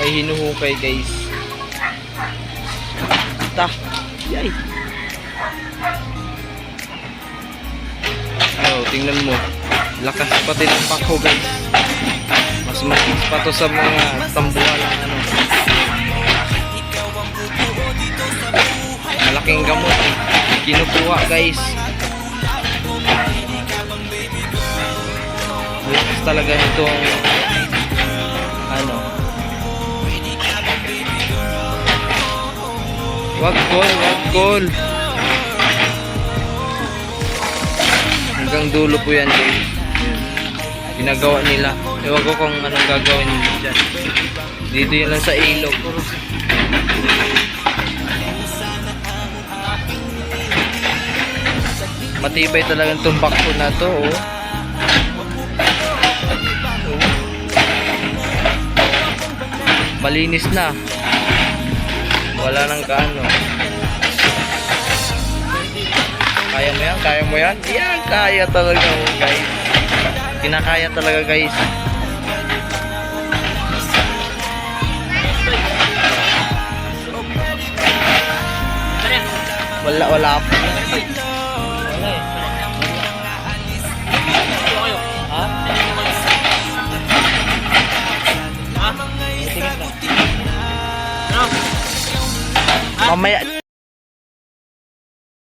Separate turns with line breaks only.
May hinuhukay guys. Ta. Yay. Oh, tingnan mo. Lakas pati ng pako guys. Mas matis pa to sa mga tambuhan ano. Malaking gamot. Kinukuha guys. Lakas talaga nitong Wag call, wag call. Hanggang dulo po yan guys. Ginagawa nila. Ewan ko kung anong gagawin nila dyan. Dito yan lang sa ilog. Matibay talagang tumbak ko na to. Oh. Malinis na. Wala nang kaano. Kaya mo yan? Kaya mo yan? Yan, kaya talaga mo guys. Kinakaya talaga guys. Wala, wala pa. Ha? 我没